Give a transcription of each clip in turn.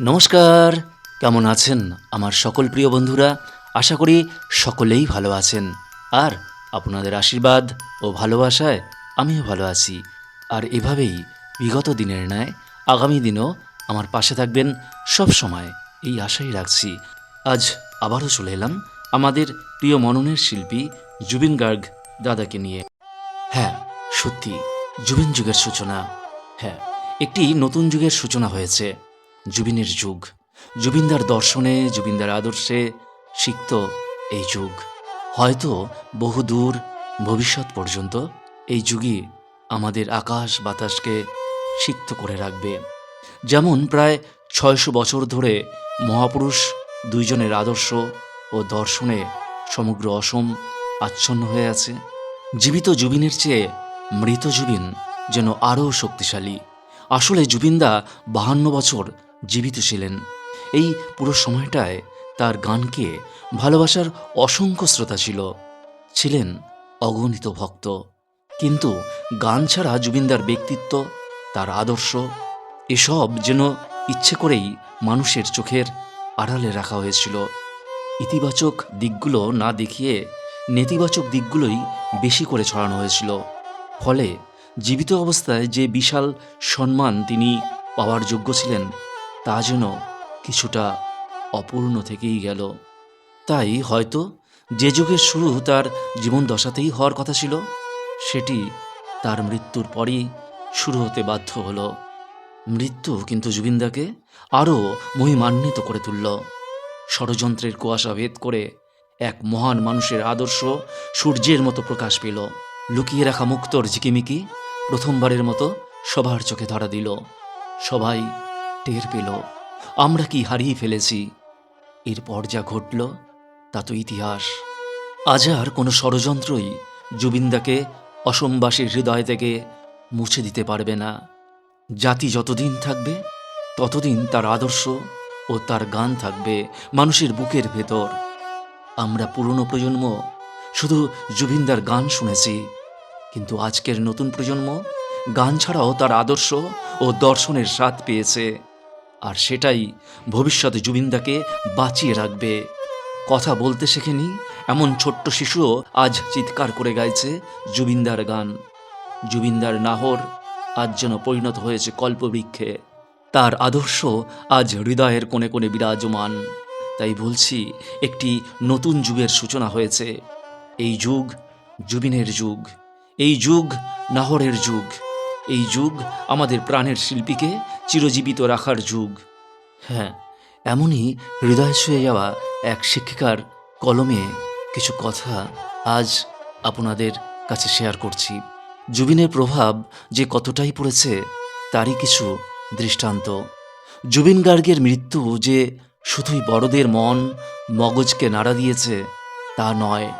নমস্কার, কেমন আছেন আমার সকল প্রিয় বন্ধুরা? আশা করি সকলেই ভালো আছেন। আর আপনাদের আশীর্বাদ ও ভালোবাসায় আমিও ভালো আছি। আর এভাবেই বিগত দিনের ন্যায় আগামী দিনও আমার পাশে থাকবেন সব সময়, এই আশাই রাখছি। আজ আবারও চলে এলাম আমাদের প্রিয় মননের শিল্পী জুবিন গার্গ দাদাকে নিয়ে। হ্যাঁ সত্যি, জুবিন যুগের সূচনা। হ্যাঁ একটি নতুন যুগের সূচনা হয়েছে। জুবিনের যুগ। জুবিনদার দর্শনে, জুবিনদার আদর্শে সিক্ত এই যুগ। হয়তো বহুদূর ভবিষ্যৎ পর্যন্ত এই যুগই আমাদের আকাশ বাতাসকে সিক্ত করে রাখবে। যেমন প্রায় ছয়শো বছর ধরে মহাপুরুষ দুইজনের আদর্শ ও দর্শনে সমগ্র অসম আচ্ছন্ন হয়ে আছে। জীবিত জুবিনের চেয়ে মৃত জুবিন যেন আরও শক্তিশালী। আসলে জুবিনদা বাহান্ন বছর জীবিত ছিলেন। এই পুরো সময়টায় তার গানকে ভালোবাসার অসংখ্য শ্রোতা ছিল। ছিলেন অগণিত ভক্ত। কিন্তু গান ছাড়া জুবিনদার ব্যক্তিত্ব, তার আদর্শ, এসব যেন ইচ্ছে করেই মানুষের চোখের আড়ালে রাখা হয়েছিল। ইতিবাচক দিকগুলো না দেখিয়ে নেতিবাচক দিকগুলোই বেশি করে ছড়ানো হয়েছিল। ফলে জীবিত অবস্থায় যে বিশাল সম্মান তিনি পাওয়ার যোগ্য ছিলেন তা যেন কিছুটা অপূর্ণ থেকেই গেল। তাই হয়তো যে যুগের শুরু তার জীবন দশাতেই হওয়ার কথা ছিল, সেটি তার মৃত্যুর পরই শুরু হতে বাধ্য হলো। মৃত্যু কিন্তু জুবিনদাকে আরও মহিমান্বিত করে তুলল। ষড়যন্ত্রের কুয়াশা ভেদ করে এক মহান মানুষের আদর্শ সূর্যের মতো প্রকাশ পেল। লুকিয়ে রাখা মুক্তর ঝিকিমিকি প্রথমবারের মতো সবার চোখে ধরা দিল। সবাই টের পেল। আমরা কি হারিয়ে ফেলেছি? এরপর যা ঘটল, তা তো ইতিহাস। আজ আর কোনো ষড়যন্ত্রই জুবিনদাকে অসমবাসীর হৃদয় থেকে মুছে দিতে পারবে না। জাতি যতদিন থাকবে, ততদিন তার আদর্শ ও তার গান থাকবে মানুষের বুকের ভেতর। আমরা পুরনো প্রজন্ম, শুধু জুবিনদার গান শুনেছি। কিন্তু আজকের নতুন প্রজন্ম গান ছাড়াও তার আদর্শ ও দর্শনের স্বাদ পেয়েছে। আর সেটাই ভবিষ্যতে জুবিনদাকে বাঁচিয়ে রাখবে। কথা বলতে শেখেনি এমন ছোট্ট শিশুও আজ চিৎকার করে গাইছে জুবিনদার গান। জুবিনদার নাহর আজ যেন পরিণত হয়েছে কল্পবৃক্ষে। তার আদর্শ আজ হৃদয়ের কোণে কোণে বিরাজমান। তাই বলছি, একটি নতুন যুগের সূচনা হয়েছে। এই যুগ জুবিনের যুগ, এই যুগ নাহরের যুগ। এই যুগ আমাদের প্রাণের শিল্পীকে চিরজীবিত রাখার যুগ। হ্যাঁ এমনই হৃদয় ছুঁয়ে যাওয়া এক শিক্ষিকার কলমে কিছু কথা আজ আপনাদের কাছে শেয়ার করছি। জুবিনের প্রভাব যে কতটাই পড়েছে, তারই কিছু দৃষ্টান্ত। জুবিন গার্গের মৃত্যু যে শুধুই বড়দের মন মগজকে নাড়া দিয়েছে, তা নয়।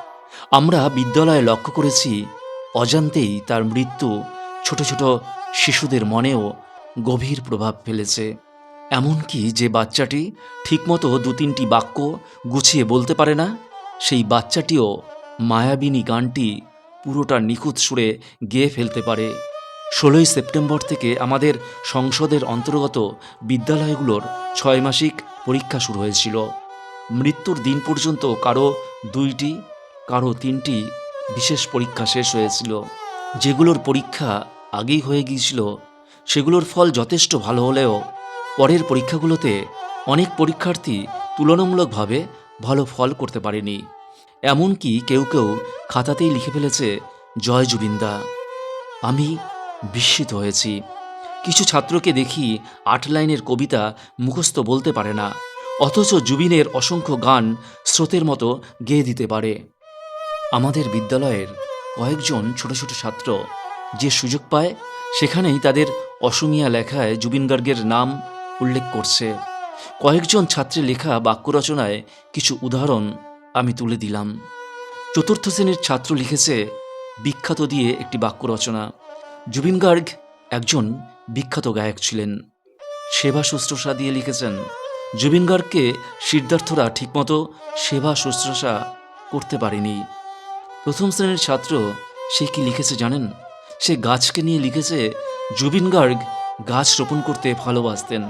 আমরা বিদ্যালয়ে লক্ষ্য করেছি, অজান্তেই তার মৃত্যু ছোট ছোট শিশুদের মনেও গভীর প্রভাব ফেলেছে। এমনকি যে বাচ্চাটি ঠিকমতো দু তিনটি বাক্য গুছিয়ে বলতে পারে না, সেই বাচ্চাটিও মায়াবিনী গানটি পুরোটা নিখুঁত সুরে গেয়ে ফেলতে পারে। ষোলোই সেপ্টেম্বর থেকে আমাদের সংসদের অন্তর্গত বিদ্যালয়গুলোর ছয় মাসিক পরীক্ষা শুরু হয়েছিল। মৃত্যুর দিন পর্যন্ত কারও দুইটি, কারও তিনটি বিশেষ পরীক্ষা শেষ হয়েছিল। যেগুলোর পরীক্ষা আগেই হয়ে গিয়েছিল। সেগুলোর ফল যথেষ্ট ভালো হলেও পরের পরীক্ষাগুলোতে অনেক পরীক্ষার্থী তুলনামূলকভাবে ভালো ফল করতে পারেনি। এমনকি কেউ কেউ খাতাতেই লিখে ফেলেছে, জয় জুবিন্দা, আমি বিস্মিত হয়েছি। কিছু ছাত্রকে দেখি আট লাইনের কবিতা মুখস্থ বলতে পারে না, অথচ জুবিনের অসংখ্য গান স্রোতের মতো গেয়ে দিতে পারে। আমাদের বিদ্যালয়ের কয়েকজন ছোট ছোট ছাত্র যে সুযোগ পায়, সেখানেই তাদের অসমিয়া লেখায় জুবিন গার্গের নাম উল্লেখ করছে। কয়েকজন ছাত্রের লেখা বাক্য রচনায় কিছু উদাহরণ আমি তুলে দিলাম। চতুর্থ শ্রেণির ছাত্র লিখেছে, বিখ্যাত দিয়ে একটি বাক্য রচনা। জুবিন গার্গ একজন বিখ্যাত গায়ক ছিলেন। সেবা শুশ্রূষা দিয়ে লিখেছেন জুবিন গার্গকে সিদ্ধার্থরা ঠিকমতো সেবা শুশ্রূষা করতে পারেনি। প্রথম শ্রেণির ছাত্র সে কি লিখেছে জানেন? সে গাছকে নিয়ে লিখেছে জুবিন গার্গ গাছ রোপণ করতে ভালোবাসতেন।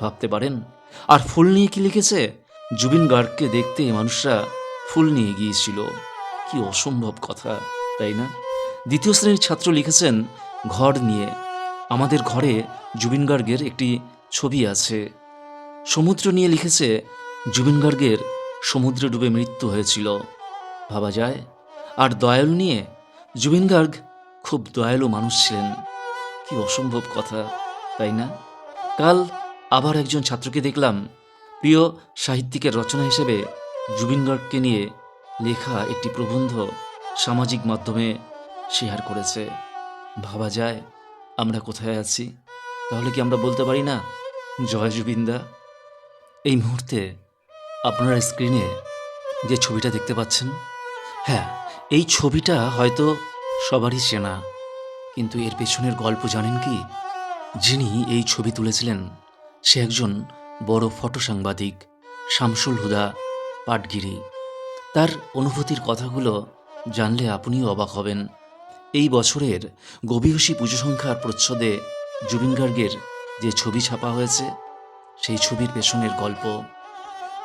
ভাবতে পারেন? আর ফুল নিয়ে কি লিখেছে? জুবিন গার্গকে দেখতে মানুষরা ফুল নিয়ে গিয়েছিল। কি অসম্ভব কথা, তাই না? দ্বিতীয় শ্রেণির ছাত্র লিখেছেন, ঘর নিয়ে। আমাদের ঘরে জুবিন গার্গের একটি ছবি আছে। সমুদ্র নিয়ে লিখেছে, জুবিন গার্গের সমুদ্রে ডুবে মৃত্যু হয়েছিল। ভাবা যায়? আর দয়ালু নিয়ে, জুবিন গার্গ খুব দয়ালু মানুষ ছিলেন। কি অসম্ভব কথা, তাই না? কাল আবার একজন ছাত্রকে দেখলাম, প্রিয় সাহিত্যিকের রচনা হিসেবে জুবিন নিয়ে লেখা একটি প্রবন্ধ সামাজিক মাধ্যমে শেয়ার করেছে। ভাবা যায়, আমরা কোথায় আছি? তাহলে কি আমরা বলতে পারি না? জয় জুবিনদা এই মুহূর্তে আপনারা স্ক্রিনে যে ছবিটা দেখতে পাচ্ছেন হ্যাঁ এই ছবিটা হয়তো সবারই চেনা কিন্তু এর পেছনের গল্প জানেন কি? যিনি এই ছবি তুলেছিলেন, সে একজন বড় ফটো সাংবাদিক শামসুল হুদা, পাটগিরি। তার অনুভূতির কথাগুলো জানলে আপনিও অবাক হবেন। এই বছরের গভীরসী পুজো সংখ্যার প্রচ্ছদে জুবিন গার্গের যে ছবি ছাপা হয়েছে, সেই ছবির পেছনের গল্প।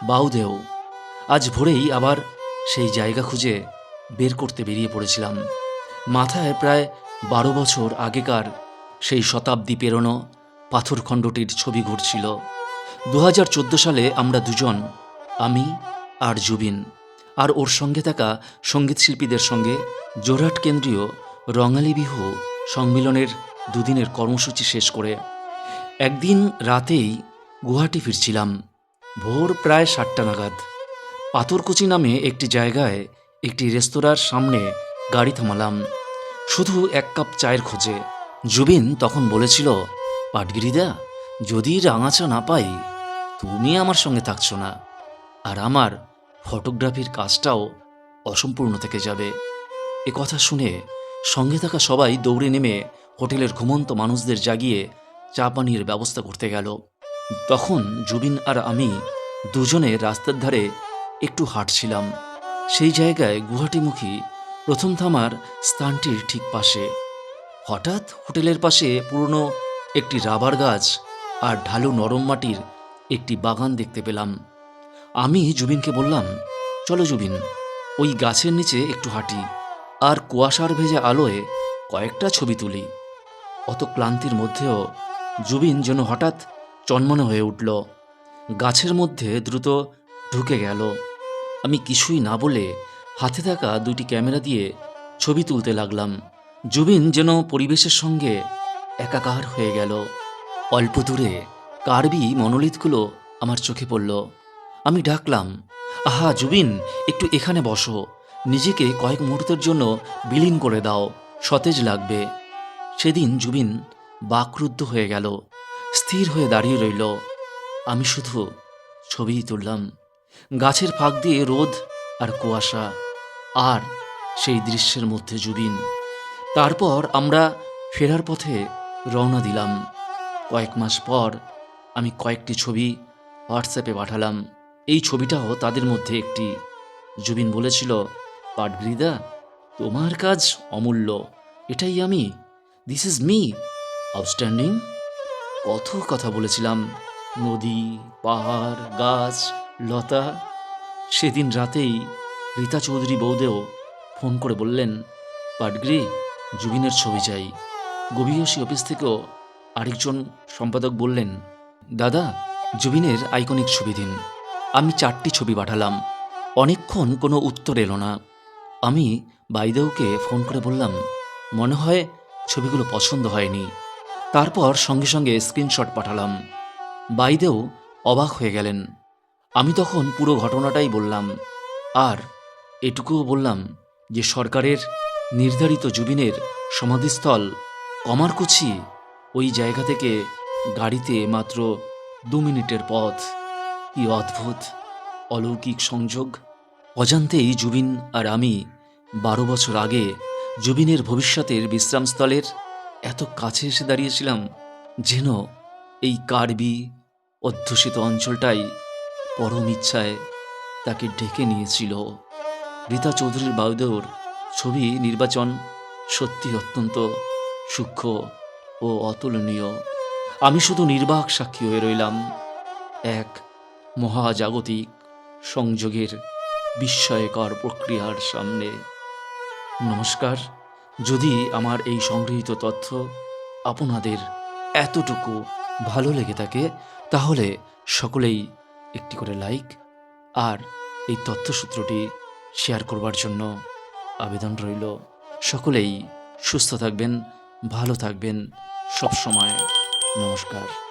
বাউদেও, আজ ভোরেই আবার সেই জায়গা খুঁজে বের করতে বেরিয়ে পড়েছিলাম। মাথায় প্রায় বারো বছর আগেকার সেই শতাব্দী পেরোনো পাথরখণ্ডটির ছবি ঘুরছিল। দু হাজার চোদ্দ সালে আমরা দুজন, আমি আর জুবিন, আর ওর সঙ্গে থাকা সংগীত শিল্পীদের সঙ্গে জোরহাট কেন্দ্রীয় রঙালী বিহু সম্মিলনের দুদিনের কর্মসূচি শেষ করে একদিন রাতেই গুয়াহাটি ফিরছিলাম, ভোর প্রায় সাতটা নাগাদ। পাথরকুচি নামে একটি জায়গায় একটি রেস্তোরাঁর সামনে গাড়ি থামালাম। শুধু এক কাপ চায়ের খোঁজে। জুবিন তখন বলেছিল, পাটগিরিদা, যদি রাঙাচা না পাই, তুমি আমার সঙ্গে থাকছো না। আর আমার ফটোগ্রাফির কাজটাও অসম্পূর্ণ থেকে যাবে। এ কথা শুনে সঙ্গে থাকা সবাই দৌড়ে নেমে হোটেলের ঘুমন্ত মানুষদের জাগিয়ে চা পানির ব্যবস্থা করতে গেল। তখন জুবিন আর আমি দুজনে রাস্তার ধারে একটু হাঁটছিলাম। সেই জায়গায় গুয়াহাটিমুখী প্রথম থামার স্থানটির ঠিক পাশে। হঠাৎ হোটেলের পাশে পুরনো একটি রাবার গাছ আর ঢালু নরম মাটির একটি বাগান দেখতে পেলাম। আমি জুবিনকে বললাম, চলো জুবিন, ওই গাছের নিচে একটু হাঁটি আর কুয়াশার ভেজা আলোয় কয়েকটা ছবি তুলি। অত ক্লান্তির মধ্যেও জুবিন যেন হঠাৎ চন্মনে হয়ে উঠল। গাছের মধ্যে দ্রুত ঢুকে গেল। আমি কিছুই না বলে হাতে থাকা দুটি ক্যামেরা দিয়ে ছবি তুলতে লাগলাম। জুবিন যেন পরিবেশের সঙ্গে একাকার হয়ে গেল। অল্প দূরে কার্বি মনোলিতগুলো আমার চোখে পড়ল। আমি ডাকলাম, আহা, জুবিন, একটু এখানে বসো। নিজেকে কয়েক মুহূর্তের জন্য বিলীন করে দাও, সতেজ লাগবে। সেদিন জুবিন বাকরুদ্ধ হয়ে গেল, স্থির হয়ে দাঁড়িয়ে রইল। আমি শুধু ছবিই তুললাম। গাছের ফাঁক দিয়ে রোদ আর কুয়াশা। আর সেই দৃশ্যের মধ্যে জুবিন। তারপর আমরা ফেরার পথে রওনা দিলাম। কয়েক মাস পর আমি কয়েকটি ছবি হোয়াটসঅ্যাপে পাঠালাম। এই ছবিটাও তাদের মধ্যে একটি। জুবিন বলেছিল, পাটগ্রিদা, তোমার কাজ অমূল্য। এটাই আমি। দিস ইজ মি আউটস্ট্যান্ডিং কত কথা বলেছিলাম। নদী, পাহাড়, গাছ, লতা। সেদিন রাতেই রীতা চৌধুরী বৌদেও ফোন করে বললেন, পাটগ্রি, জুবিনের ছবি চাই। গভীরসী অফিস থেকেও আরেকজন সম্পাদক বললেন, দাদা, জুবিনের আইকনিক ছবি দিন। আমি চারটি ছবি পাঠালাম। অনেকক্ষণ কোনো উত্তর এলো না। আমি বাইদেউকে ফোন করে বললাম, মনে হয় ছবিগুলো পছন্দ হয়নি। তারপর সঙ্গে সঙ্গে স্ক্রিনশট পাঠালাম। বাইদেউ অবাক হয়ে গেলেন। আমি তখন পুরো ঘটনাটাই বললাম, আর এটুকুও বললাম যে সরকারের নির্ধারিত জুবিনের সমাধিস্থল কমারকুচি ওই জায়গা থেকে গাড়িতে মাত্র দু মিনিটের পথ। কি অদ্ভুত, অলৌকিক সংযোগ। অজান্তেই জুবিন আর আমি বারো বছর আগে জুবিনের ভবিষ্যতের বিশ্রামস্থলের এত কাছে এসে দাঁড়িয়েছিলাম যেন এই কার্বি অধ্যুষিত অঞ্চলটাই পরম ইচ্ছায় তাকে ডেকে নিয়েছিল। রীতা চৌধুরীর বাউদেওর ছবি নির্বাচন সত্যি অত্যন্ত সূক্ষ্ম ও অতুলনীয়। আমি শুধু নির্বাক সাক্ষী হয়ে রইলাম এক মহাজাগতিক সংযোগের বিস্ময়কর প্রক্রিয়ার সামনে। নমস্কার, যদি আমার এই সংগৃহীত তথ্য আপনাদের এতটুকু ভালো লেগে থাকে, তাহলে সকলেই একটি করে লাইক আর এই তথ্যসূত্রটি শেয়ার করবার জন্য আবেদন রইল। সকলেই সুস্থ থাকবেন ভালো থাকবেন। সব সময় নমস্কার।